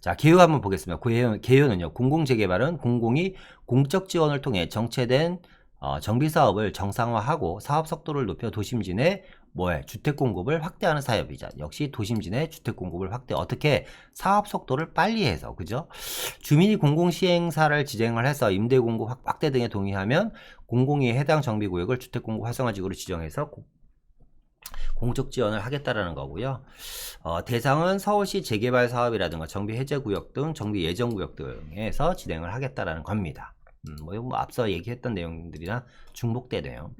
자, 개요 한번 보겠습니다. 개요, 개요는요, 공공재개발은 공공이 공적 지원을 통해 정체된 어, 정비 사업을 정상화하고 사업 속도를 높여 도심진의 뭐에 주택 공급을 확대하는 사업이자 역시 도심진의 주택 공급을 확대 어떻게 사업 속도를 빨리 해서 그죠? 주민이 공공 시행사를 지정을 해서 임대 공급 확- 확대 등에 동의하면 공공이 해당 정비 구역을 주택 공급 활성화 지구로 지정해서 고- 공적 지원을 하겠다라는 거고요. 어, 대상은 서울시 재개발 사업이라든가 정비 해제 구역 등 정비 예정 구역 등에서 진행을 하겠다라는 겁니다. 음, 뭐, 뭐 앞서 얘기했던 내용들이랑 중복되네요.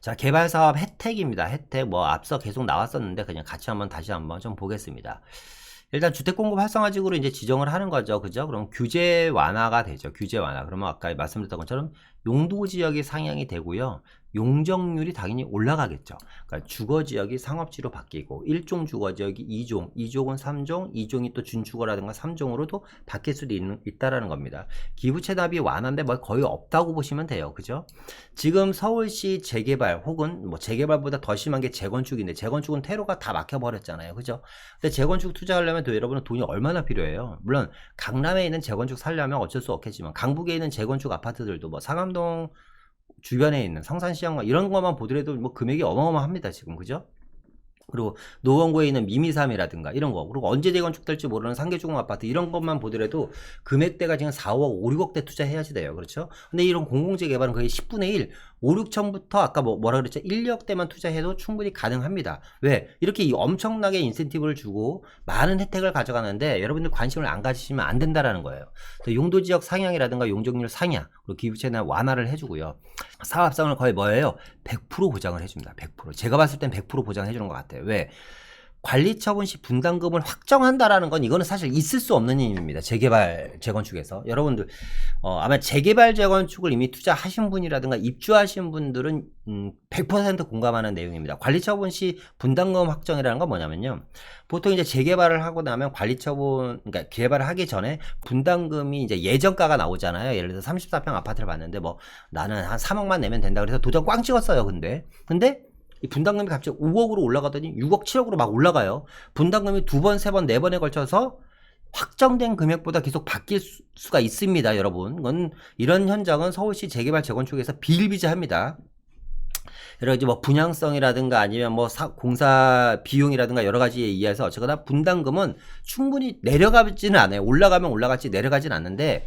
자, 개발 사업 혜택입니다. 혜택 뭐 앞서 계속 나왔었는데 그냥 같이 한번 다시 한번 좀 보겠습니다. 일단 주택 공급 활성화 지구로 이제 지정을 하는 거죠. 그죠? 그럼 규제 완화가 되죠. 규제 완화. 그러면 아까 말씀드렸던 것처럼 용도 지역이 상향이 되고요. 용적률이 당연히 올라가겠죠. 그러니까 주거 지역이 상업지로 바뀌고 일종 주거 지역이 2종, 2종은 3종, 2종이 또 준주거라든가 3종으로도 바뀔 수도 있, 있다라는 겁니다. 기부 체납이 완화인데 뭐 거의 없다고 보시면 돼요. 그죠? 지금 서울시 재개발 혹은 뭐 재개발보다 더 심한 게 재건축인데 재건축은 퇴로가 다 막혀 버렸잖아요. 그죠? 근데 재건축 투자하려면 또 여러분은 돈이 얼마나 필요해요? 물론 강남에 있는 재건축 살려면 어쩔 수 없겠지만 강북에 있는 재건축 아파트들도 뭐 상암동 주변에 있는 성산시장과 이런 것만 보더라도 뭐 금액이 어마어마합니다. 지금 그죠? 그리고 노원구에 있는 미미삼이라든가 이런 거 그리고 언제 재건축될지 모르는 상계주공 아파트 이런 것만 보더라도 금액대가 지금 4억 5, 6억대 투자해야지 돼요 그렇죠 근데 이런 공공재 개발은 거의 10분의 1 5, 6천부터 아까 뭐, 뭐라 그랬죠? 1억대만 투자해도 충분히 가능합니다. 왜? 이렇게 이 엄청나게 인센티브를 주고 많은 혜택을 가져가는데 여러분들 관심을 안 가지시면 안 된다라는 거예요. 또 용도 지역 상향이라든가 용적률 상향 그리고 기부채나 완화를 해주고요. 사업성을 거의 뭐예요? 100% 보장을 해줍니다. 100% 제가 봤을 땐 100% 보장해 주는 것 같아요. 왜? 관리 처분 시 분담금을 확정한다라는 건 이거는 사실 있을 수 없는 일입니다. 재개발 재건축에서 여러분들 어, 아마 재개발 재건축을 이미 투자하신 분이라든가 입주하신 분들은 음, 100% 공감하는 내용입니다. 관리 처분 시 분담금 확정이라는 건 뭐냐면요. 보통 이제 재개발을 하고 나면 관리 처분 그러니까 개발을 하기 전에 분담금이 이제 예정가가 나오잖아요. 예를 들어서 34평 아파트를 봤는데 뭐 나는 한 3억만 내면 된다 그래서 도장 꽝 찍었어요. 근데 근데 이 분담금이 갑자기 5억으로 올라가더니 6억, 7억으로 막 올라가요. 분담금이 두 번, 세 번, 네 번에 걸쳐서 확정된 금액보다 계속 바뀔 수, 수가 있습니다, 여러분. 이건 이런 현장은 서울시 재개발 재건축에서 비일비재합니다. 여러 가지 뭐 분양성이라든가 아니면 뭐 사- 공사 비용이라든가 여러 가지에 의해서 어쨌거나 분담금은 충분히 내려가지는 않아요. 올라가면 올라갈지 내려가지는 않는데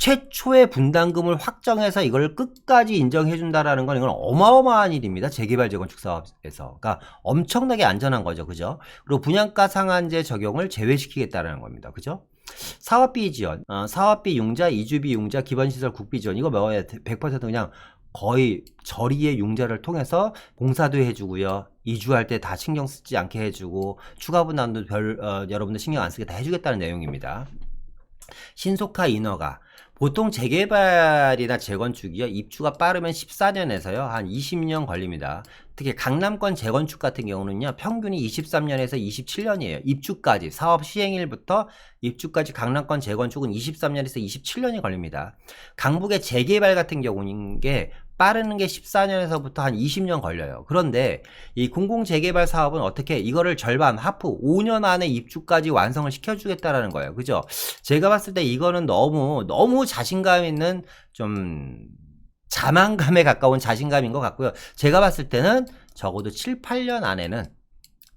최초의 분담금을 확정해서 이걸 끝까지 인정해 준다라는 건 이건 어마어마한 일입니다. 재개발 재건축 사업에서. 그러니까 엄청나게 안전한 거죠. 그죠? 그리고 분양가 상한제 적용을 제외시키겠다라는 겁니다. 그죠? 사업비 지원, 어, 사업비 융자, 이주비 융자, 기반시설 국비 지원 이거 뭐예요? 100% 그냥 거의 저리의 융자를 통해서 공사도 해주고요. 이주할 때 다 신경 쓰지 않게 해주고 추가 분담도 별 어, 여러분들 신경 안 쓰게 다 해주겠다는 내용입니다. 신속화 인허가 보통 재개발이나 재건축이요 입주가 빠르면 14년에서요 한 20년 걸립니다. 특히 강남권 재건축 같은 경우는요 평균이 23년에서 27년이에요. 입주까지 사업 시행일부터 입주까지 강남권 재건축은 23년에서 27년이 걸립니다. 강북의 재개발 같은 경우는 게 빠르는 게 14년에서부터 한 20년 걸려요. 그런데 이 공공 재개발 사업은 어떻게 이거를 절반 하프 5년 안에 입주까지 완성을 시켜주겠다라는 거예요. 그죠? 제가 봤을 때 이거는 너무 너무 자신감 있는 좀 자만감에 가까운 자신감인 것 같고요. 제가 봤을 때는 적어도 7, 8년 안에는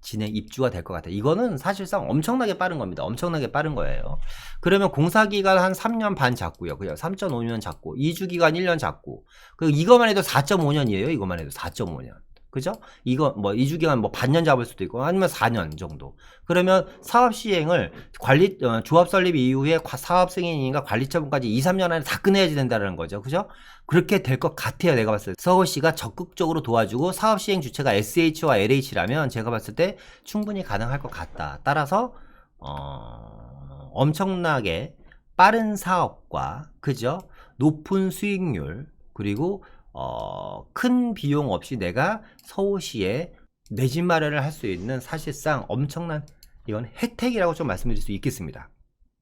진행 입주가 될 것 같아요. 이거는 사실상 엄청나게 빠른 겁니다. 엄청나게 빠른 거예요. 그러면 공사 기간 한 3년 반 잡고요. 그죠? 3.5년 잡고 2주 기간 1년 잡고 그리고 이거만 해도 4.5년이에요. 이거만 해도 4.5년. 그죠? 이거 뭐 2주 기간 뭐 반년 잡을 수도 있고 아니면 4년 정도. 그러면 사업 시행을 관리 어, 조합 설립 이후에 과- 사업 승인인가 관리 처분까지 2, 3년 안에 다 끝내야 된다는 거죠. 그죠? 그렇게 될 것 같아요. 내가 봤을 때. 서울시가 적극적으로 도와주고 사업 시행 주체가 SH와 LH라면 제가 봤을 때 충분히 가능할 것 같다. 따라서 어, 엄청나게 빠른 사업과 그죠? 높은 수익률 그리고 어, 큰 비용 없이 내가 서울시에 내 집 마련을 할 수 있는 사실상 엄청난 이건 혜택이라고 좀 말씀드릴 수 있겠습니다.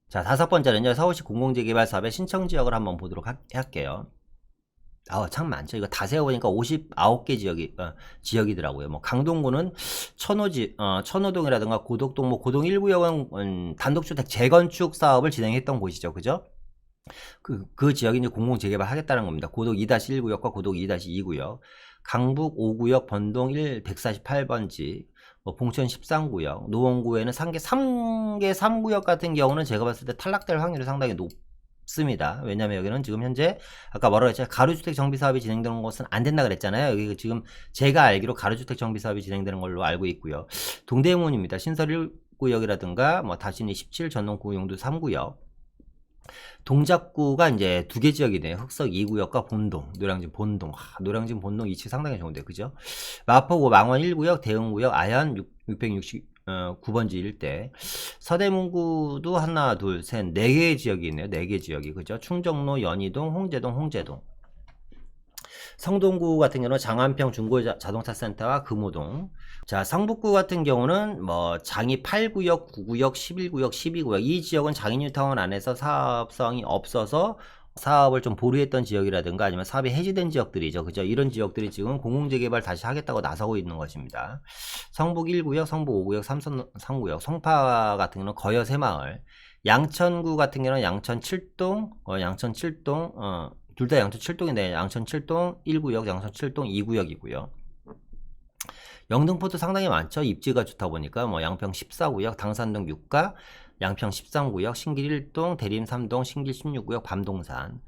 자, 다섯 번째는요. 서울시 공공재개발 사업의 신청 지역을 한번 보도록 하- 할게요. 아, 참 많죠. 이거 다 세어보니까 59개 지역이, 어, 지역이더라고요. 뭐, 강동구는 천호지, 어, 천호동이라든가 고덕동, 뭐, 고동 1구역은, 음, 단독주택 재건축 사업을 진행했던 곳이죠. 그죠? 그, 그 지역이 이제 공공 재개발 하겠다는 겁니다. 고독 2-1구역과 고독 2-2구역. 강북 5구역 번동 1 148번지. 뭐 봉천 13구역, 노원구에는 3개, 3개 3구역 같은 경우는 제가 봤을 때 탈락될 확률이 상당히 높 습니다. 왜냐면 여기는 지금 현재 아까 뭐라고 했죠? 가로주택 정비 사업이 진행되는 곳은 안 된다 그랬잖아요. 여기 지금 제가 알기로 가로주택 정비 사업이 진행되는 걸로 알고 있고요. 동대문입니다. 신설 1구역이라든가 뭐 다시니 17 전동구 용도 3구역. 동작구가 이제 두 개 지역이네요. 흑석 2구역과 본동, 노량진 본동. 하, 노량진 본동 위치 상당히 좋은데, 그죠? 마포구 망원 1구역, 대흥구역, 아현 669번지 일대. 서대문구도 하나, 둘, 셋, 네 개의 지역이 있네요. 네 개 지역이, 그죠? 충정로, 연희동, 홍제동, 홍제동. 성동구 같은 경우는 장안평 중고자동차 센터와 금호동. 자, 성북구 같은 경우는 뭐 장이 8구역, 9구역, 11구역, 12구역. 이 지역은 장인뉴타운 안에서 사업성이 없어서 사업을 좀 보류했던 지역이라든가 아니면 사업이 해지된 지역들이죠. 그죠? 이런 지역들이 지금 공공재개발 다시 하겠다고 나서고 있는 것입니다. 성북 1구역, 성북 5구역, 삼선 3구역, 송파 같은 경우는 거여 새마을, 양천구 같은 경우는 양천 7동, 어, 양천 7동, 어, 둘 다 양천 7동인데 양천 7동 1구역, 양천 7동 2구역이고요. 영등포도 상당히 많죠. 입지가 좋다 보니까 뭐 양평 14구역, 당산동 6가, 양평 13구역, 신길 1동, 대림 3동, 신길 16구역, 밤동산.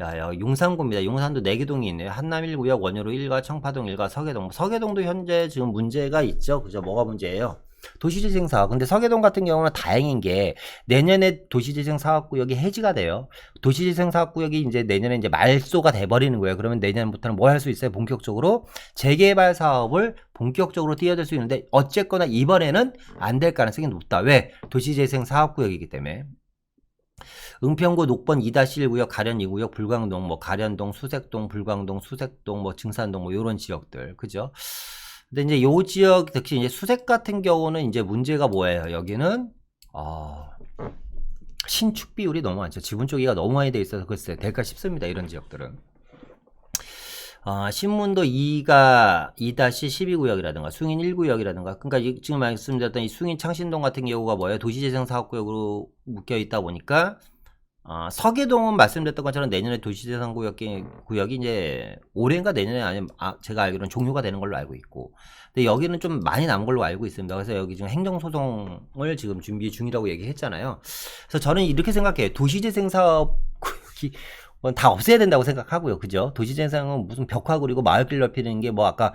야, 야, 용산구입니다. 용산도 4개 동이 있네요. 한남 1구역, 원효로 1가, 청파동 1가, 서계동. 서계동도 현재 지금 문제가 있죠. 그죠? 뭐가 문제예요? 도시재생 사업. 근데 서계동 같은 경우는 다행인 게 내년에 도시재생 사업구역이 해지가 돼요. 도시재생 사업구역이 이제 내년에 이제 말소가 돼버리는 거예요. 그러면 내년부터는 뭐 할 수 있어요? 본격적으로 재개발 사업을 본격적으로 뛰어들 수 있는데 어쨌거나 이번에는 안 될 가능성이 높다. 왜? 도시재생 사업구역이기 때문에. 은평구 녹번 2-1구역, 가련 2구역, 불광동, 뭐 가련동, 수색동, 불광동, 수색동, 뭐 증산동, 뭐 요런 지역들, 그죠? 근데 이제 요 지역 특히 이제 수색 같은 경우는 이제 문제가 뭐예요? 여기는 어, 신축 비율이 너무 많죠. 지분 쪽이가 너무 많이 돼 있어서 글쎄 될까 싶습니다. 이런 지역들은. 어, 신문도 2가 2-12구역이라든가 승인 1구역이라든가 그러니까 이- 지금 말씀드렸던 이 승인 창신동 같은 경우가 뭐예요? 도시재생 사업구역으로 묶여 있다 보니까 어, 서계동은 말씀드렸던 것처럼 내년에 도시재생 구역이, 구역이 이제 올해인가 내년에 아니면 아, 제가 알기로는 종료가 되는 걸로 알고 있고 근데 여기는 좀 많이 남은 걸로 알고 있습니다. 그래서 여기 지금 행정소송을 지금 준비 중이라고 얘기했잖아요. 그래서 저는 이렇게 생각해요. 도시재생 사업 구역이 어, 다 없애야 된다고 생각하고요. 그죠? 도시재생은 무슨 벽화 그리고 마을길 넓히는 게 뭐 아까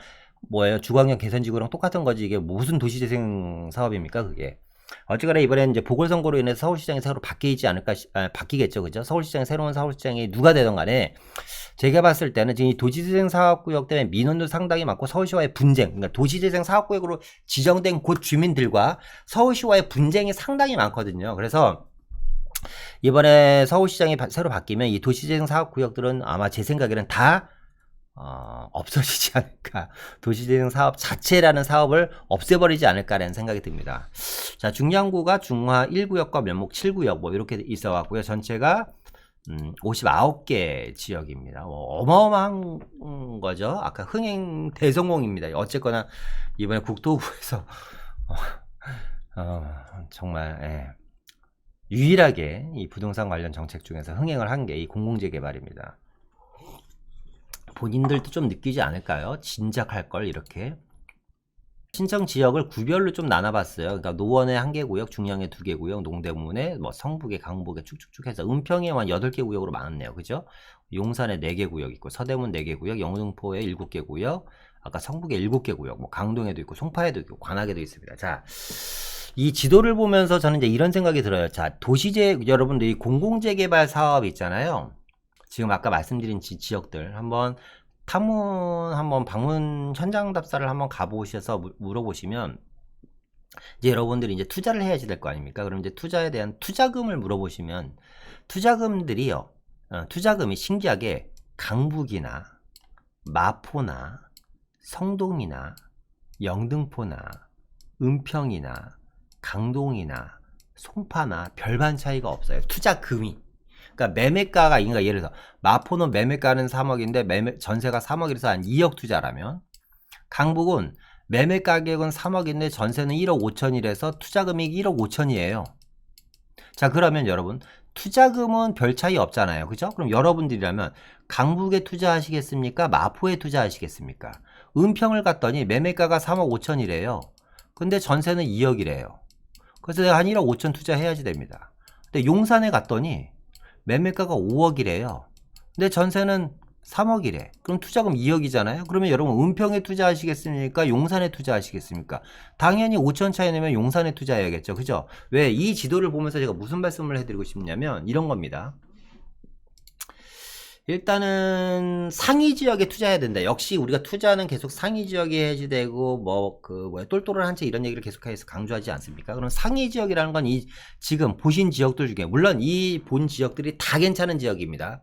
뭐예요? 주광역 개선지구랑 똑같은 거지 이게 무슨 도시재생 사업입니까? 그게. 어쨌거나 이번엔 이제 보궐선거로 인해서 서울시장이 새로 바뀌지 않을까, 시- 아, 바뀌겠죠. 그죠? 서울시장이 새로운 서울시장이 누가 되던 간에 제가 봤을 때는 지금 이 도시재생 사업구역 때문에 민원도 상당히 많고 서울시와의 분쟁, 그러니까 도시재생 사업구역으로 지정된 곳 주민들과 서울시와의 분쟁이 상당히 많거든요. 그래서 이번에 서울시장이 바- 새로 바뀌면 이 도시재생 사업구역들은 아마 제 생각에는 다 어, 없어지지 않을까. 도시재생 사업 자체라는 사업을 없애버리지 않을까라는 생각이 듭니다. 자, 중량구가 중화 1구역과 면목 7구역 뭐 이렇게 있어 갖고요. 전체가 음, 59개 지역입니다. 뭐 어마어마한 거죠. 아까 흥행 대성공입니다. 어쨌거나 이번에 국토부에서 어, 어, 정말 예. 유일하게 이 부동산 관련 정책 중에서 흥행을 한 게 이 공공재개발입니다. 본인들도 좀 느끼지 않을까요? 진작할 걸 이렇게 신청 지역을 구별로 좀 나눠봤어요. 그러니까 노원에 한개 구역, 중량에 두개 구역, 농대문에 뭐 성북에, 강북에 쭉쭉쭉 해서 은평에 한 여덟 개 구역으로 많았네요. 그죠? 용산에 네 개 구역 있고 서대문 네 개 구역, 영등포에 일곱 개 구역, 아까 성북에 일곱 개 구역, 뭐 강동에도 있고 송파에도 있고 관악에도 있습니다. 자, 이 지도를 보면서 저는 이제 이런 생각이 들어요. 자, 도시재 여러분들이 공공재개발 사업 있잖아요. 지금 아까 말씀드린 지, 지역들 한번 탐문 한번 방문 현장 답사를 한번 가보셔서 무- 물어보시면 이제 여러분들이 이제 투자를 해야지 될 거 아닙니까? 그럼 이제 투자에 대한 투자금을 물어보시면 투자금들이요. 어, 투자금이 신기하게 강북이나 마포나 성동이나 영등포나 은평이나 강동이나 송파나 별반 차이가 없어요. 투자금이. 그러니까 매매가가 그러니까 예를 들어 마포는 매매가는 3억인데 매매 전세가 3억이라서 한 2억 투자라면 강북은 매매 가격은 3억인데 전세는 1억 5천이라서 투자 금액이 1억 5천이에요. 자, 그러면 여러분 투자금은 별 차이 없잖아요. 그죠? 그럼 여러분들이라면 강북에 투자하시겠습니까? 마포에 투자하시겠습니까? 은평을 갔더니 매매가가 3억 5천이래요. 근데 전세는 2억이래요. 그래서 내가 한 1억 5천 투자해야지 됩니다. 근데 용산에 갔더니 매매가가 5억이래요. 근데 전세는 3억이래. 그럼 투자금 2억이잖아요. 그러면 여러분 은평에 투자하시겠습니까? 용산에 투자하시겠습니까? 당연히 5천 차이 내면 용산에 투자해야겠죠. 그죠? 왜 이 지도를 보면서 제가 무슨 말씀을 해드리고 싶냐면 이런 겁니다. 일단은 상위 지역에 투자해야 된다. 역시 우리가 투자는 계속 상위 지역에 해야지 되고 뭐 그 뭐야 똘똘한 채 이런 얘기를 계속해서 강조하지 않습니까? 그럼 상위 지역이라는 건 이 지금 보신 지역들 중에 물론 이 본 지역들이 다 괜찮은 지역입니다.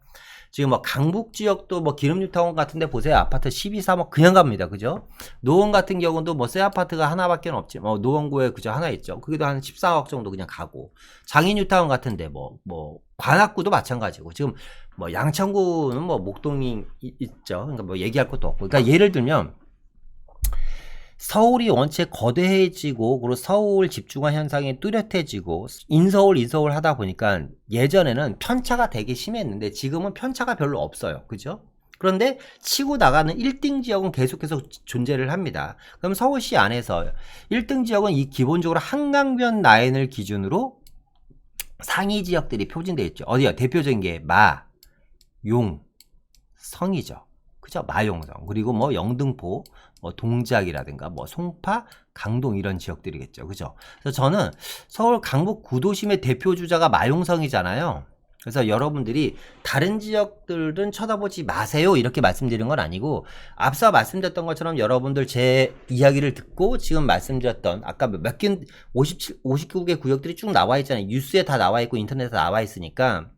지금 뭐 강북 지역도 뭐 기름뉴타운 같은 데 보세요. 아파트 12, 3억 그냥 갑니다. 그죠? 노원 같은 경우도 뭐 새 아파트가 하나밖에 없지. 뭐 노원구에 그저 하나 있죠. 그게도 한 14억 정도 그냥 가고. 장인뉴타운 같은 데 뭐 뭐 관악구도 마찬가지고. 지금 뭐 양천구는 뭐 목동이 이- 있죠. 그러니까 뭐 얘기할 것도 없고. 그러니까 예를 들면 서울이 원체 거대해지고 그리고 서울 집중화 현상이 뚜렷해지고 인서울 인서울 하다 보니까 예전에는 편차가 되게 심했는데 지금은 편차가 별로 없어요. 그죠? 그런데 치고 나가는 1등 지역은 계속해서 존재를 합니다. 그럼 서울시 안에서 1등 지역은 이 기본적으로 한강변 라인을 기준으로 상위 지역들이 표준되어 있죠. 어디요? 대표적인 게 마, 용, 성이죠. 그죠? 마용성. 그리고 뭐 영등포, 뭐 동작이라든가 뭐 송파, 강동 이런 지역들이겠죠. 그죠? 그래서 저는 서울 강북 구도심의 대표 주자가 마용성이잖아요. 그래서 여러분들이 다른 지역들은 쳐다보지 마세요. 이렇게 말씀드린 건 아니고 앞서 말씀드렸던 것처럼 여러분들 제 이야기를 듣고 지금 말씀드렸던 아까 몇 개, 57, 59개 구역들이 쭉 나와 있잖아요. 뉴스에 다 나와 있고 인터넷에 나와 있으니까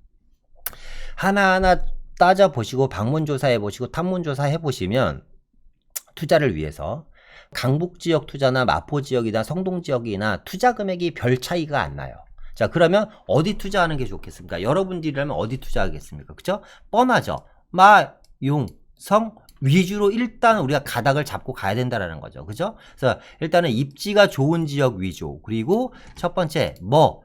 하나하나 따져 보시고 방문 조사해 보시고 탐문 조사해 보시면 투자를 위해서 강북 지역 투자나 마포 지역이나 성동 지역이나 투자 금액이 별 차이가 안 나요. 자, 그러면 어디 투자하는 게 좋겠습니까? 여러분들이라면 어디 투자하겠습니까? 그죠? 뻔하죠. 마, 용, 성 위주로 일단 우리가 가닥을 잡고 가야 된다라는 거죠. 그죠? 그래서 일단은 입지가 좋은 지역 위주. 그리고 첫 번째 뭐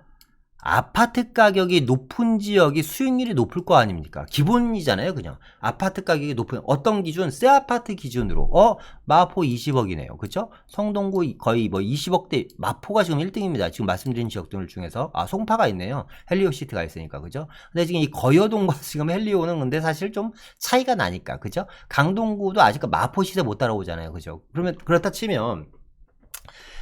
아파트 가격이 높은 지역이 수익률이 높을 거 아닙니까? 기본이잖아요, 그냥. 아파트 가격이 높은, 어떤 기준? 새 아파트 기준으로. 어, 마포 20억이네요. 그죠? 성동구 거의 뭐 20억대, 마포가 지금 1등입니다. 지금 말씀드린 지역들 중에서. 아, 송파가 있네요. 헬리오 시티가 있으니까, 그죠? 근데 지금 이 거여동과 지금 헬리오는 근데 사실 좀 차이가 나니까, 그죠? 강동구도 아직 마포 시세 못 따라오잖아요. 그죠? 그러면, 그렇다 치면,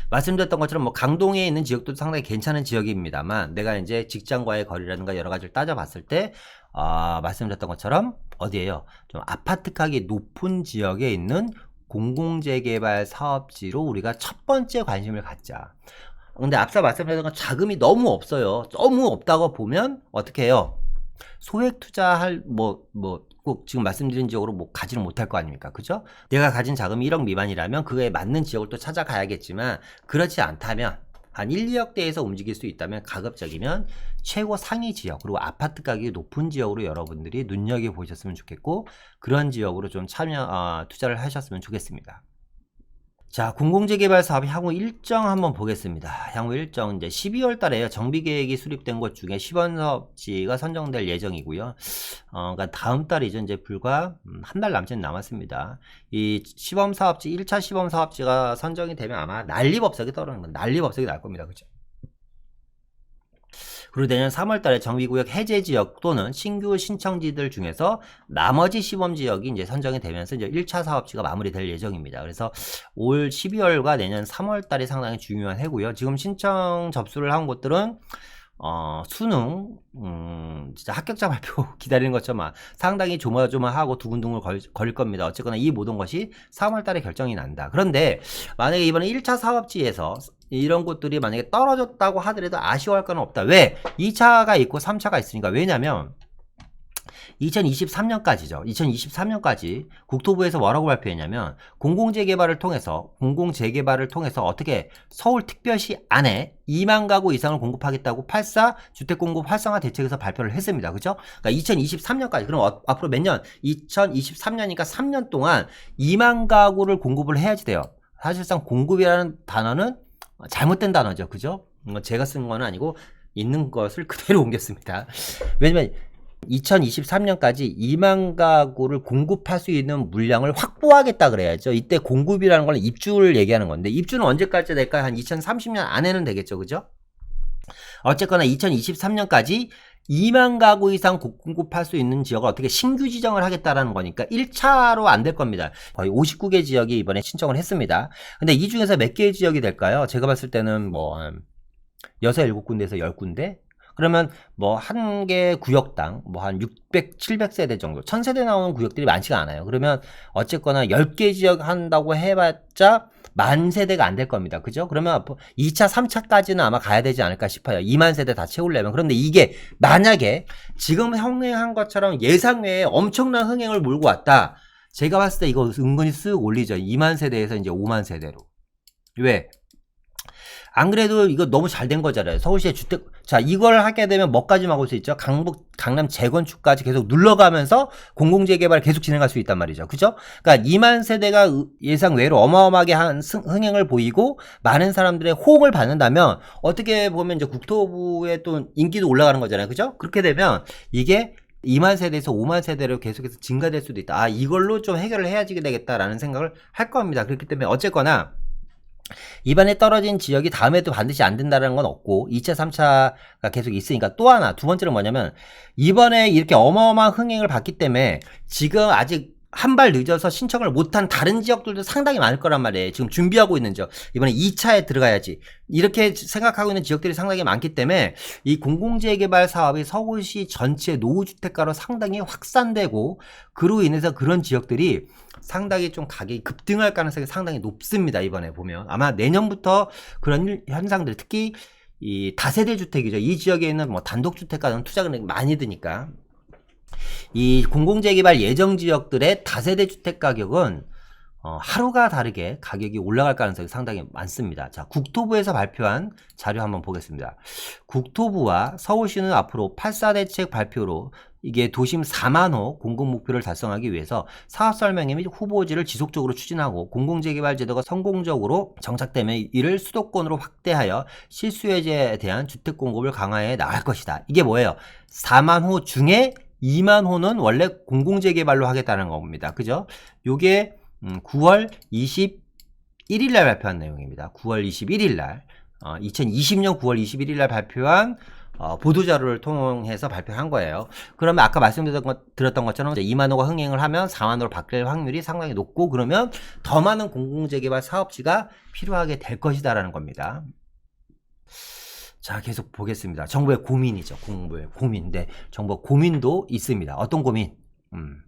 말씀드렸던 것처럼 뭐 강동에 있는 지역도 상당히 괜찮은 지역입니다만 내가 이제 직장과의 거리라든가 여러 가지를 따져봤을 때 아, 말씀드렸던 것처럼 어디에요? 좀 아파트 가격이 높은 지역에 있는 공공재개발 사업지로 우리가 첫 번째 관심을 갖자. 근데 앞서 말씀드렸던 건 자금이 너무 없어요. 너무 없다고 보면 어떻게 해요? 소액 투자할 뭐 뭐 꼭 지금 말씀드린 지역으로 뭐 가지는 못할 거 아닙니까? 그죠? 내가 가진 자금이 1억 미만이라면 그에 맞는 지역을 또 찾아가야겠지만 그렇지 않다면 한 1, 2억대에서 움직일 수 있다면 가급적이면 최고 상위 지역 그리고 아파트 가격이 높은 지역으로 여러분들이 눈여겨 보셨으면 좋겠고 그런 지역으로 좀 참여 어, 투자를 하셨으면 좋겠습니다. 자, 공공재 개발 사업 향후 일정 한번 보겠습니다. 향후 일정 이제 12월 달에 정비 계획이 수립된 곳 중에 시범 사업지가 선정될 예정이고요. 어, 그러니까 다음 달이죠. 이제 불과 음, 한달 남짓 남았습니다. 이 시범 사업지 1차 시범 사업지가 선정이 되면 아마 난리법석이 떨어지는 건 난리법석이 날 겁니다. 그죠? 그리고 내년 3월 달에 정비구역 해제 지역 또는 신규 신청지들 중에서 나머지 시범 지역이 이제 선정이 되면서 이제 1차 사업지가 마무리될 예정입니다. 그래서 올 12월과 내년 3월 달이 상당히 중요한 해고요. 지금 신청 접수를 한 곳들은 어, 수능, 음, 진짜 합격자 발표 기다리는 것처럼 상당히 조마조마하고 두근두근 걸, 걸 겁니다. 어쨌거나 이 모든 것이 3월 달에 결정이 난다. 그런데 만약에 이번에 1차 사업지에서 이런 곳들이 만약에 떨어졌다고 하더라도 아쉬워할 건 없다. 왜? 2차가 있고 3차가 있으니까. 왜냐면 2023년까지죠. 2023년까지 국토부에서 뭐라고 발표했냐면 공공재개발을 통해서 공공재개발을 통해서 어떻게 서울특별시 안에 2만 가구 이상을 공급하겠다고 8사 주택 공급 활성화 대책에서 발표를 했습니다. 그죠? 그러니까 2023년까지 그럼 어- 앞으로 몇 년? 2023년이니까 3년 동안 2만 가구를 공급을 해야지 돼요. 사실상 공급이라는 단어는 잘못된 단어죠. 그죠? 음, 제가 쓴 건 아니고 있는 것을 그대로 옮겼습니다. 왜냐면 2023년까지 2만 가구를 공급할 수 있는 물량을 확보하겠다 그래야죠. 이때 공급이라는 건 입주를 얘기하는 건데 입주는 언제까지 될까요? 한 2030년 안에는 되겠죠. 그죠? 어쨌거나 2023년까지 2만 가구 이상 공급할 수 있는 지역을 어떻게 신규 지정을 하겠다라는 거니까 1차로 안 될 겁니다. 거의 59개 지역이 이번에 신청을 했습니다. 근데 이 중에서 몇 개의 지역이 될까요? 제가 봤을 때는 뭐, 한 6, 7군데에서 10군데? 그러면 뭐 한 개 구역당 뭐 한 600, 700세대 정도, 1000세대 나오는 구역들이 많지가 않아요. 그러면 어쨌거나 10개 지역 한다고 해봤자 만 세대가 안 될 겁니다. 그죠? 그러면 2차, 3차까지는 아마 가야 되지 않을까 싶어요. 2만 세대 다 채우려면. 그런데 이게 만약에 지금 흥행한 것처럼 예상 외에 엄청난 흥행을 몰고 왔다. 제가 봤을 때 이거 은근히 쓱 올리죠. 2만 세대에서 이제 5만 세대로. 왜? 안 그래도 이거 너무 잘 된 거잖아요. 서울시의 주택, 자, 이걸 하게 되면 뭐까지 막을 수 있죠? 강북, 강남 재건축까지 계속 눌러가면서 공공재개발 계속 진행할 수 있단 말이죠. 그죠? 그러니까 2만 세대가 의- 예상 외로 어마어마하게 한 승- 흥행을 보이고 많은 사람들의 호응을 받는다면 어떻게 보면 이제 국토부의 또 인기도 올라가는 거잖아요. 그죠? 그렇게 되면 이게 2만 세대에서 5만 세대로 계속해서 증가될 수도 있다. 아, 이걸로 좀 해결을 해야지 되겠다라는 생각을 할 겁니다. 그렇기 때문에 어쨌거나 이번에 떨어진 지역이 다음에도 반드시 안 된다는 건 없고 2차, 3차가 계속 있으니까 또 하나 두 번째는 뭐냐면 이번에 이렇게 어마어마한 흥행을 봤기 때문에 지금 아직 한발 늦어서 신청을 못한 다른 지역들도 상당히 많을 거란 말이에요. 지금 준비하고 있는 지역. 이번에 2차에 들어가야지. 이렇게 생각하고 있는 지역들이 상당히 많기 때문에 이 공공재개발 사업이 서울시 전체 노후주택가로 상당히 확산되고 그로 인해서 그런 지역들이 상당히 좀 가격이 급등할 가능성이 상당히 높습니다. 이번에 보면 아마 내년부터 그런 일- 현상들 특히 이 다세대 주택이죠. 이 지역에 있는 뭐 단독 주택가는 투자 금액이 많이 드니까 이 공공재개발 예정 지역들의 다세대 주택 가격은 어, 하루가 다르게 가격이 올라갈 가능성이 상당히 많습니다. 자, 국토부에서 발표한 자료 한번 보겠습니다. 국토부와 서울시는 앞으로 8사 대책 발표로 이게 도심 4만호 공급 목표를 달성하기 위해서 사업 설명회 및 후보지를 지속적으로 추진하고 공공재개발 제도가 성공적으로 정착되면 이를 수도권으로 확대하여 실수요자에 대한 주택 공급을 강화해 나갈 것이다. 이게 뭐예요? 4만 호 중에 2만 호는 원래 공공재개발로 하겠다는 겁니다. 그죠? 요게 음, 9월 21일 날 발표한 내용입니다. 9월 21일 날. 어, 2020년 9월 21일 날 발표한 어, 보도자료를 통해서 발표한 거예요. 그러면 아까 말씀드렸던 것처럼 이제 2만 호가 흥행을 하면 4만 호로 바뀔 확률이 상당히 높고 그러면 더 많은 공공재개발 사업지가 필요하게 될 것이다라는 겁니다. 자, 계속 보겠습니다. 정부의 고민이죠. 공부의 고민인데 정부 고민도 있습니다. 어떤 고민? 음.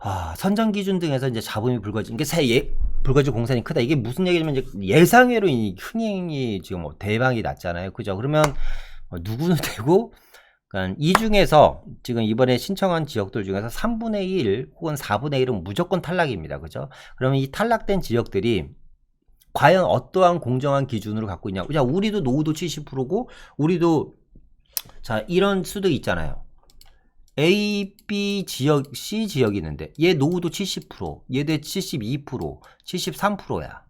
아, 선정 기준 등에서 이제 자본이 불거진 이게 새 예, 불거진 공산이 크다. 이게 무슨 얘기냐면 이제 예상외로 이 흥행이 지금 뭐 대박이 났잖아요. 그죠? 그러면 어, 누구는 되고 그러니까 이 중에서 지금 이번에 신청한 지역들 중에서 3분의 1 혹은 4분의 1은 무조건 탈락입니다. 그죠? 그러면 이 탈락된 지역들이 과연 어떠한 공정한 기준으로 갖고 있냐? 자, 우리도 노후도 70%고 우리도 자, 이런 수도 있잖아요. A, B 지역, C 지역이 있는데 얘 노후도 70%, 얘도 72%, 73%야.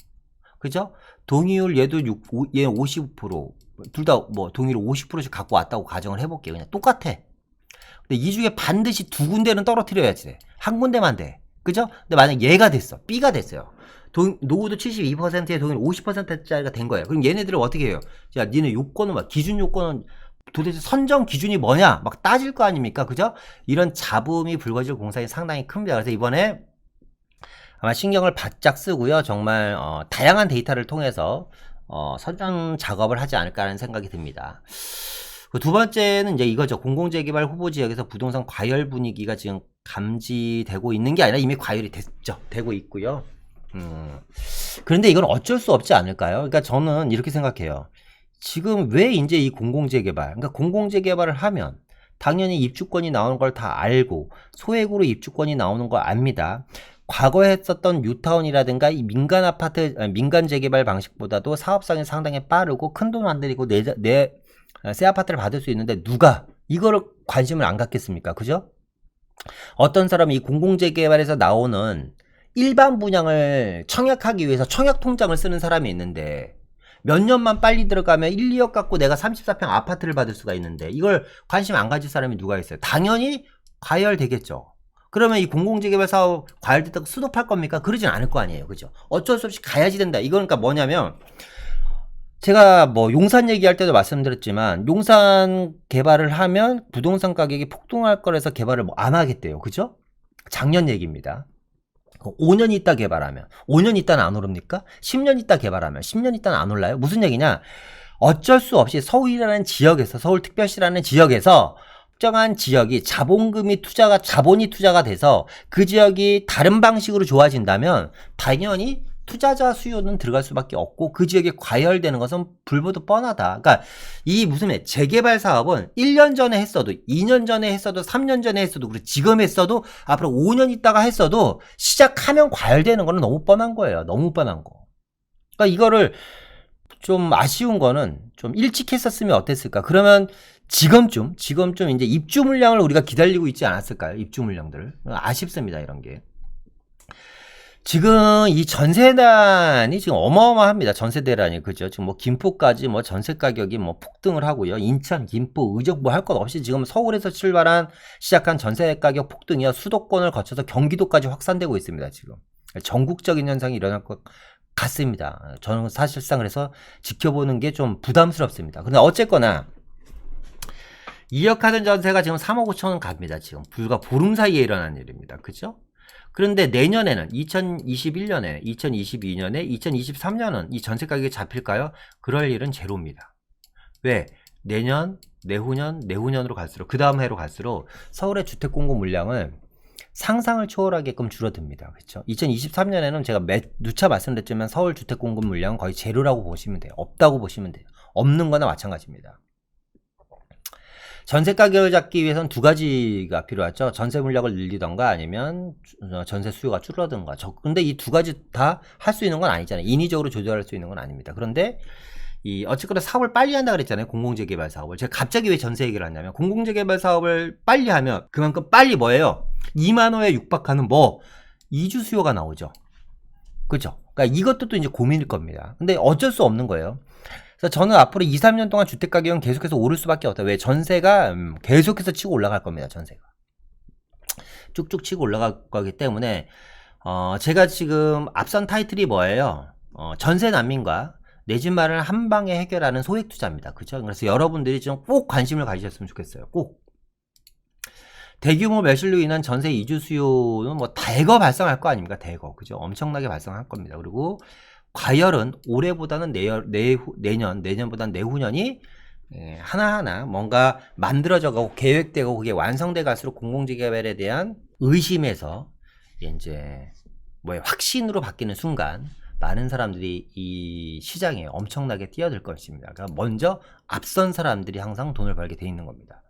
그죠? 동의율 얘도 6, 얘 55%. 둘 다 뭐 동의율 50%씩 갖고 왔다고 가정을 해볼게요. 그냥 똑같아. 근데 이 중에 반드시 두 군데는 떨어뜨려야지 돼. 한 군데만 돼. 그죠? 근데 만약 얘가 됐어. B가 됐어요. 동, 노후도 72%에 동의율 50%짜리가 된 거예요. 그럼 얘네들은 어떻게 해요? 자, 니네 요건은 막 기준 요건은 도대체 선정 기준이 뭐냐? 막 따질 거 아닙니까? 그죠? 이런 잡음이 불거질 공산이 상당히 큽니다. 그래서 이번에 아마 신경을 바짝 쓰고요. 정말 어, 다양한 데이터를 통해서 어, 선정 작업을 하지 않을까라는 생각이 듭니다. 그 두 번째는 이제 이거죠. 공공재개발 후보 지역에서 부동산 과열 분위기가 지금 감지되고 있는 게 아니라 이미 과열이 됐죠. 되고 있고요. 음, 그런데 이건 어쩔 수 없지 않을까요? 그러니까 저는 이렇게 생각해요. 지금 왜 이제 이 공공재개발, 그러니까 공공재개발을 하면 당연히 입주권이 나오는 걸 다 알고 소액으로 입주권이 나오는 거 압니다. 과거에 했었던 뉴타운이라든가 이 민간 아파트 아니, 민간 재개발 방식보다도 사업성이 상당히 빠르고 큰 돈 안 들이고 내, 내, 어, 새 아파트를 받을 수 있는데 누가 이거를 관심을 안 갖겠습니까? 그죠? 어떤 사람이 이 공공재개발에서 나오는 일반 분양을 청약하기 위해서 청약 통장을 쓰는 사람이 있는데 몇 년만 빨리 들어가면 1, 2억 갖고 내가 34평 아파트를 받을 수가 있는데 이걸 관심 안 가질 사람이 누가 있어요? 당연히 과열되겠죠. 그러면 이 공공재개발 사업 과열됐다고 수도할 겁니까? 그러진 않을 거 아니에요. 그죠? 어쩔 수 없이 가야지 된다. 이거니까 그러니까 뭐냐면 제가 뭐 용산 얘기할 때도 말씀드렸지만 용산 개발을 하면 부동산 가격이 폭등할 거라서 개발을 뭐 안 하겠대요. 그죠? 작년 얘기입니다. 5년 있다 개발하면 5년 있다는 안 오릅니까? 10년 있다 개발하면 10년 있다는 안 올라요? 무슨 얘기냐? 어쩔 수 없이 서울이라는 지역에서 서울 특별시라는 지역에서 특정한 지역이 자본금이 투자가 자본이 투자가 돼서 그 지역이 다른 방식으로 좋아진다면 당연히 투자자 수요는 들어갈 수밖에 없고 그 지역에 과열되는 것은 불보듯 뻔하다. 그러니까 이 무슨 재개발 사업은 1년 전에 했어도 2년 전에 했어도 3년 전에 했어도 그리고 지금 했어도 앞으로 5년 있다가 했어도 시작하면 과열되는 거는 너무 뻔한 거예요. 너무 뻔한 거. 그러니까 이거를 좀 아쉬운 거는 좀 일찍 했었으면 어땠을까? 그러면 지금쯤 지금쯤 이제 입주 물량을 우리가 기다리고 있지 않았을까요? 입주 물량들 아쉽습니다 이런 게. 지금 이 전세단이 지금 어마어마합니다. 전세 대란이 그죠? 지금 뭐 김포까지 뭐 전세 가격이 뭐 폭등을 하고요. 인천, 김포, 의정 뭐할 것 없이 지금 서울에서 출발한 시작한 전세 가격 폭등이요. 수도권을 거쳐서 경기도까지 확산되고 있습니다. 지금 전국적인 현상이 일어날 것 같습니다. 저는 사실상 그래서 지켜보는 게 좀 부담스럽습니다. 근데 어쨌거나 2억 하던 전세가 지금 3억 5천 원 갑니다. 지금 불과 보름 사이에 일어난 일입니다. 그죠? 그런데 내년에는 2021년에, 2022년에, 2023년은 이 전세 가격이 잡힐까요? 그럴 일은 제로입니다. 왜? 내년, 내후년, 내후년으로 갈수록 그 다음 해로 갈수록 서울의 주택 공급 물량은 상상을 초월하게끔 줄어듭니다. 그렇죠? 2023년에는 제가 몇 누차 말씀드렸지만 서울 주택 공급 물량은 거의 제로라고 보시면 돼요. 없다고 보시면 돼요. 없는 거나 마찬가지입니다. 전세 가격을 잡기 위해서는 두 가지가 필요하죠. 전세 물량을 늘리던가 아니면 주- 전세 수요가 줄어든가. 저, 근데 이 두 가지 다 할 수 있는 건 아니잖아요. 인위적으로 조절할 수 있는 건 아닙니다. 그런데 이 어쨌거나 사업을 빨리 한다 그랬잖아요. 공공재개발 사업을. 제가 갑자기 왜 전세 얘기를 하냐면 공공재개발 사업을 빨리 하면 그만큼 빨리 뭐예요? 2만 호에 육박하는 뭐 이주 수요가 나오죠. 그죠? 그러니까 이것도 또 이제 고민일 겁니다. 근데 어쩔 수 없는 거예요. 그래서 저는 앞으로 2, 3년 동안 주택 가격은 계속해서 오를 수밖에 없다. 왜? 전세가 음, 계속해서 치고 올라갈 겁니다. 전세가. 쭉쭉 치고 올라갈 거기 때문에 어, 제가 지금 앞선 타이틀이 뭐예요? 어, 전세 난민과 내 집 마련을 한 방에 해결하는 소액 투자입니다. 그죠? 그래서 여러분들이 좀 꼭 관심을 가지셨으면 좋겠어요. 꼭. 대규모 매실로 인한 전세 이주 수요는 뭐 대거 발생할 거 아닙니까? 대거. 그죠? 엄청나게 발생할 겁니다. 그리고 과열은 올해보다는 내열, 내후, 내년, 내년보다는 내후년이 예, 하나하나 뭔가 만들어져 가고 계획되고 그게 완성돼 갈수록 공공재개발에 대한 의심에서 이제 뭐야 확신으로 바뀌는 순간 많은 사람들이 이 시장에 엄청나게 뛰어들 것입니다. 그러니까 먼저 앞선 사람들이 항상 돈을 벌게 돼 있는 겁니다.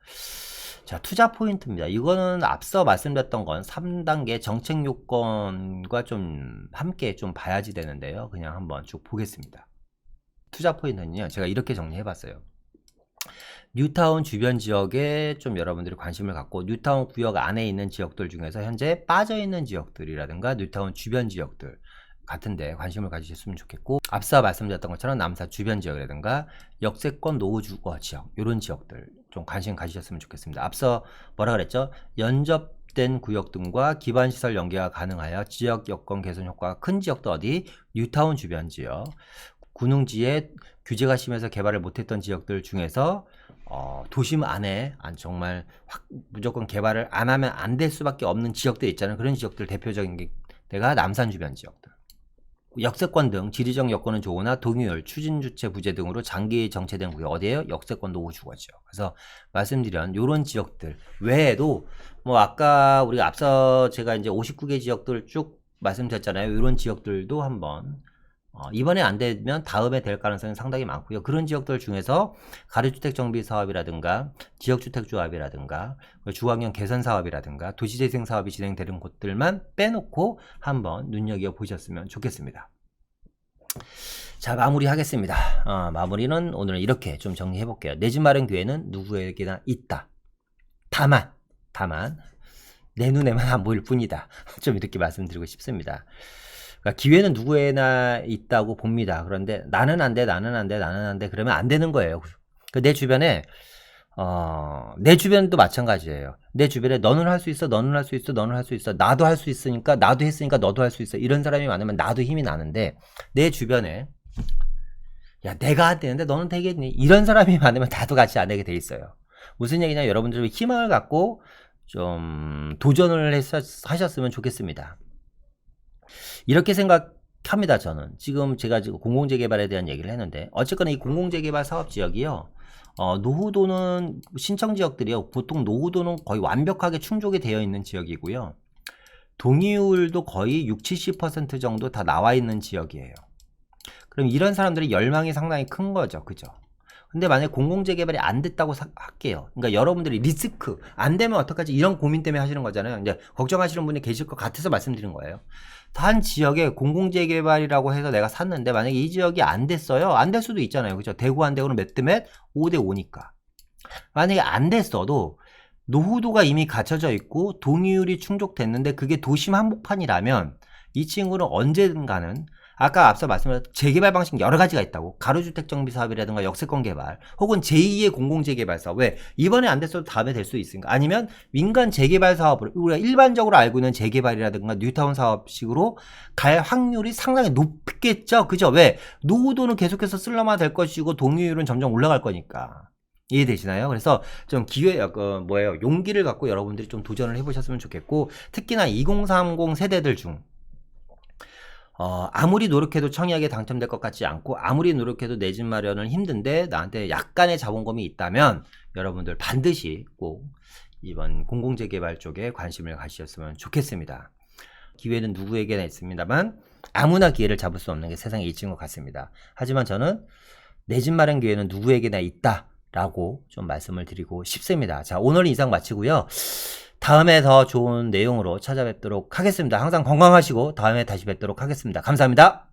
자, 투자 포인트입니다. 이거는 앞서 말씀드렸던 건 3단계 정책 요건과 좀 함께 좀 봐야지 되는데요. 그냥 한번 쭉 보겠습니다. 투자 포인트는요. 제가 이렇게 정리해 봤어요. 뉴타운 주변 지역에 좀 여러분들이 관심을 갖고 뉴타운 구역 안에 있는 지역들 중에서 현재 빠져 있는 지역들이라든가 뉴타운 주변 지역들 같은데 관심을 가지셨으면 좋겠고 앞서 말씀드렸던 것처럼 남사 주변 지역이라든가 역세권 노후 주거 지역 이런 지역들 좀 관심 가지셨으면 좋겠습니다. 앞서 뭐라 그랬죠? 연접된 구역 등과 기반 시설 연계가 가능하여 지역 여건 개선 효과가 큰 지역도 어디 뉴타운 주변 지역 군웅지에 규제가 심해서 개발을 못했던 지역들 중에서 어, 도심 안에 안 정말 확 무조건 개발을 안 하면 안 될 수밖에 없는 지역들 있잖아요. 그런 지역들 대표적인 게 내가 남산 주변 지역들. 역세권 등 지리적 여건은 좋으나 동의율, 추진주체 부재 등으로 장기 정체된 구역 어디에요? 역세권 노후 주거지요. 그래서 말씀드린 요런 지역들 외에도 뭐 아까 우리가 앞서 제가 이제 59개 지역들 쭉 말씀드렸잖아요. 이런 지역들도 한번 어, 이번에 안 되면 다음에 될 가능성이 상당히 많고요. 그런 지역들 중에서 가로주택 정비 사업이라든가 지역주택 조합이라든가 주거환경 개선 사업이라든가 도시재생 사업이 진행되는 곳들만 빼놓고 한번 눈여겨 보셨으면 좋겠습니다. 자 마무리하겠습니다. 어, 마무리는 오늘은 이렇게 좀 정리해 볼게요. 내 집 마련 기회는 누구에게나 있다. 다만 다만 내 눈에만 안 보일 뿐이다. 좀 이렇게 말씀드리고 싶습니다. 그러니까 기회는 누구에나 있다고 봅니다. 그런데 나는 안 돼, 나는 안 돼, 나는 안 돼. 그러면 안 되는 거예요. 그내 주변에 어, 내 주변도 마찬가지예요. 내 주변에 너는 할 수 있어, 너는 할 수 있어, 너는 할 수 있어, 나도 할 수 있으니까, 나도 했으니까 너도 할 수 있어. 이런 사람이 많으면 나도 힘이 나는데, 내 주변에, 야, 내가 안 되는데 너는 되겠니? 이런 사람이 많으면 나도 같이 안 되게 돼 있어요. 무슨 얘기냐, 여러분들 희망을 갖고 좀 도전을 했, 하셨으면 좋겠습니다. 이렇게 생각합니다, 저는. 지금 제가 지금 공공재개발에 대한 얘기를 했는데, 어쨌거나 이 공공재개발 사업 지역이요, 어, 노후도는 신청 지역들이요. 보통 노후도는 거의 완벽하게 충족이 되어 있는 지역이고요. 동의율도 거의 6, 70% 정도 다 나와 있는 지역이에요. 그럼 이런 사람들이 열망이 상당히 큰 거죠. 그죠? 근데 만약에 공공재개발이 안 됐다고 사- 할게요. 그러니까 여러분들이 리스크, 안 되면 어떡하지? 이런 고민 때문에 하시는 거잖아요. 이제 걱정하시는 분이 계실 것 같아서 말씀드린 거예요. 한 지역에 공공재개발이라고 해서 내가 샀는데 만약에 이 지역이 안 됐어요. 안 될 수도 있잖아요. 그죠? 대구 안 되고는 몇 대 몇? 5대 5니까. 만약에 안 됐어도 노후도가 이미 갖춰져 있고 동의율이 충족됐는데 그게 도심 한복판이라면 이 친구는 언젠가는 아까 앞서 말씀드린 재개발 방식 여러 가지가 있다고. 가로주택 정비 사업이라든가 역세권 개발 혹은 제2의 공공 재개발 사업 왜? 이번에 안 됐어도 다음에 될 수 있으니까. 아니면 민간 재개발 사업으로 우리가 일반적으로 알고 있는 재개발이라든가 뉴타운 사업식으로 갈 확률이 상당히 높겠죠? 그죠? 왜? 노후도는 계속해서 쓸려만 될 것이고 동의율은 점점 올라갈 거니까. 이해되시나요? 그래서 좀 기회, 그, 뭐예요, 용기를 갖고 여러분들이 좀 도전을 해보셨으면 좋겠고, 특히나 2030 세대들 중, 어, 아무리 노력해도 청약에 당첨될 것 같지 않고, 아무리 노력해도 내 집 마련은 힘든데, 나한테 약간의 자본금이 있다면, 여러분들 반드시 꼭 이번 공공재개발 쪽에 관심을 가지셨으면 좋겠습니다. 기회는 누구에게나 있습니다만, 아무나 기회를 잡을 수 없는 게 세상에 일치인 것 같습니다. 하지만 저는 내 집 마련 기회는 누구에게나 있다. 라고 좀 말씀을 드리고 싶습니다. 자, 오늘 이상 마치고요. 다음에 더 좋은 내용으로 찾아뵙도록 하겠습니다. 항상 건강하시고 다음에 다시 뵙도록 하겠습니다. 감사합니다.